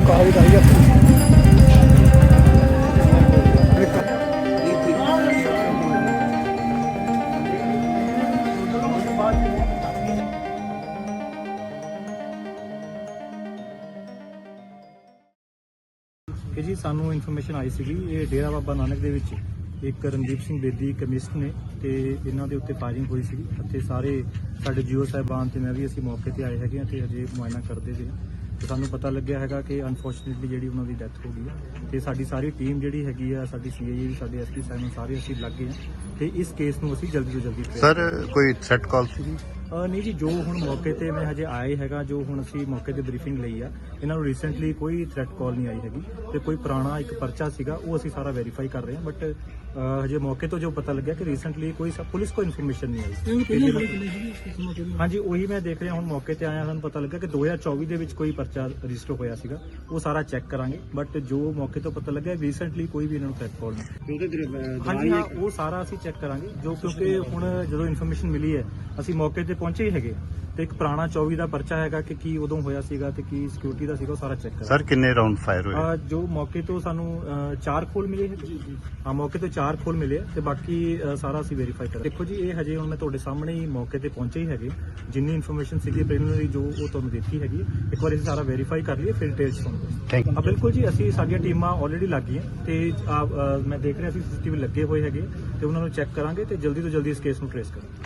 ਕਾਹੀ ਦਾ ਹੀ ਕਿ ਜੀ, ਸਾਨੂੰ ਇਨਫੋਰਮੇਸ਼ਨ ਆਈ ਸੀਗੀ, ਇਹ ਡੇਰਾ ਬਾਬਾ ਨਾਨਕ ਦੇ ਵਿੱਚ ਇੱਕ ਰਣਦੀਪ ਸਿੰਘ ਬੇਦੀ ਕਮਿਸਟ ਨੇ ਤੇ ਇਹਨਾਂ ਦੇ ਉੱਤੇ ਫਾਇਰਿੰਗ ਹੋਈ ਸੀਗੀ। ਅਤੇ ਸਾਰੇ ਸਾਡੇ ਜੀਓ ਸਾਹਿਬਾਨ ਤੇ ਮੈਂ ਵੀ ਅਸੀਂ ਮੌਕੇ ਤੇ ਆਏ ਹੈਗੇ ਹਾਂ ਤੇ ਅਜੇ ਮੁਆਇਨਾ ਕਰਦੇ ਸੀ ਤੇ ਸਾਨੂੰ ਪਤਾ ਲੱਗਿਆ ਹੈਗਾ ਕਿ ਅਨਫੋਰਚੂਨੇਟਲੀ ਜਿਹੜੀ ਉਹਨਾਂ ਦੀ ਡੈਥ ਹੋ ਗਈ ਹੈ ਤੇ ਸਾਡੀ ਸਾਰੀ ਟੀਮ ਜਿਹੜੀ ਹੈਗੀ ਆ ਸਾਡੀ ਸੀਆਈਏ ਸਾਡੇ ਐਸਪੀ ਸਾਹਿਬ ਸਾਰੇ ਅਸੀਂ ਲੱਗ ਗਏ ਹਾਂ ਤੇ ਇਸ ਕੇਸ ਨੂੰ ਅਸੀਂ ਜਲਦੀ ਤੋਂ ਜਲਦੀ ਸਰ ਕੋਈ ਥ੍ਰੈਟ ਕਾਲ ਸੀ? ਨਹੀਂ ਜੀ ਜੋ ਹੁਣ ਮੌਕੇ ਤੇ ਮੈਂ ਹਜੇ ਆਏ ਹੈਗਾ ਜੋ ਹੁਣ ਅਸੀਂ ਮੌਕੇ ਤੇ ਬਰੀਫਿੰਗ ਲਈ ਆ ਇਹਨਾਂ ਨੂੰ ਰੀਸੈਂਟਲੀ ਕੋਈ ਥ੍ਰੈਟ ਕਾਲ ਨਹੀਂ ਆਈ ਹੈਗੀ ਤੇ ਕੋਈ ਪੁਰਾਣਾ ਇੱਕ ਪਰਚਾ ਸੀਗਾ ਉਹ ਅਸੀਂ ਸਾਰਾ ਵੈਰੀਫਾਈ ਕਰ ਰਹੇ ਹਾਂ ਬਟ ਹਜੇ ਮੌਕੇ ਤੋਂ ਜੋ ਪਤਾ ਲੱਗਿਆ ਕਿ ਰੀਸੈਂਟਲੀ ਕੋਈ ਪੁਲਿਸ ਕੋ ਇਨਫੋਰਮੇਸ਼ਨ ਨਹੀਂ ਆਈ। ਹਾਂਜੀ ਉਹੀ ਮੈਂ ਦੇਖ ਰਿਹਾ ਹੁਣ ਮੌਕੇ ਤੇ ਆਇਆ ਸਾਨੂੰ ਪਤਾ ਲੱਗਾ ਕਿ 2024 ਦੇ ਵਿੱਚ ਕੋਈ ਪਰਚਾ ਰਜਿਸਟਰ ਹੋਇਆ ਸੀਗਾ ਉਹ ਸਾਰਾ ਚੈੱਕ ਕਰਾਂਗੇ ਬਟ ਜੋ ਮੌਕੇ ਤੋਂ ਪਤਾ ਲੱਗਿਆ ਰੀਸੈਂਟਲੀ ਕੋਈ ਵੀ ਇਹਨਾਂ ਨੂੰ ਥ੍ਰੈਟ ਕਾਲ ਨਹੀਂ ਹਾਂਜੀ ਉਹ ਸਾਰਾ ਅਸੀਂ ਚੈੱਕ ਕਰਾਂਗੇ ਜੋ ਕਿਉਂਕਿ ਹੁਣ ਜਦੋਂ ਇਨਫੋਰਮੇਸ਼ਨ ਮਿਲੀ ਹੈ ਅਸੀਂ ਮੌਕੇ ਤੇ ਪਹੁੰਚੇ ਹੀ ਹੈਗੇ ਤੇ ਇੱਕ ਪੁਰਾਣਾ 24 ਦਾ ਪਰਚਾ ਹੈਗਾ ਕਿ ਕੀ ਉਦੋਂ ਹੋਇਆ ਸੀਗਾ ਤੇ ਕੀ ਸਿਕਿਉਰਿਟੀ ਦਾ ਸੀਗਾ ਉਹ ਸਾਰਾ ਚੈੱਕ ਕਰਾਂਗੇ। ਸਰ ਕਿੰਨੇ ਰਾਉਂਡ ਫਾਇਰ ਹੋਏ? ਅਹ ਜੋ ਮੌਕੇ ਤੋਂ ਸਾਨੂੰ ਚਾਰ ਖੋਲ ਮਿਲੇ ਹੈ। ਹਾਂ ਮੌਕੇ ਤੋਂ ਚਾਰ ਖੋਲ ਮਿਲੇ ਆ ਤੇ ਬਾਕੀ ਅਹ, ਸਾਰਾ ਅਸੀਂ ਵੈਰੀਫਾਈ ਕਰ ਦੇਖੋ ਜੀ ਇਹ ਹਜੇ ਹੁਣ ਮੈਂ ਤੁਹਾਡੇ ਸਾਹਮਣੇ ਹੀ ਮੌਕੇ ਤੇ ਪਹੁੰਚੇ ਹੀ ਹੈਗੇ। ਜਿੰਨੀ ਇਨਫੋਰਮੇਸ਼ਨ ਸੀਗੀ ਪ੍ਰੀਲਿਮਿਨਰੀ ਜੋ ਉਹ ਤੁਹਾਨੂੰ ਦਿੱਤੀ ਹੈਗੀ ਇੱਕ ਵਾਰੀ ਅਸੀਂ ਸਾਰਾ ਵੈਰੀਫਾਈ ਕਰ ਲਈਏ ਫਿਰ ਡਿਟੇਲਸ ਤੁਹਾਨੂੰ ਦੱਸਾਂਗੇ। ਥੈਂਕ ਹਾਂ ਬਿਲਕੁਲ ਜੀ ਅਸੀਂ ਸਾਡੀਆਂ ਟੀਮਾਂ ਆਲਰੇਡੀ ਲੱਗ ਗਈਆਂ ਤੇ ਆ, ਮੈਂ ਦੇਖ ਰਿਹਾ ਸੀ ਸੀਸੀਟੀਵੀ ਲੱਗੇ ਹੋਏ ਹੈਗੇ ਤੇ ਉਹਨਾਂ ਨੂੰ ਚੈੱਕ ਕਰਾਂਗੇ ਤੇ ਜਲਦੀ ਤੋਂ ਜਲਦੀ ਇਸ ਕੇਸ ਨੂੰ ਟ੍ਰੇਸ ਕਰਾਂਗੇ।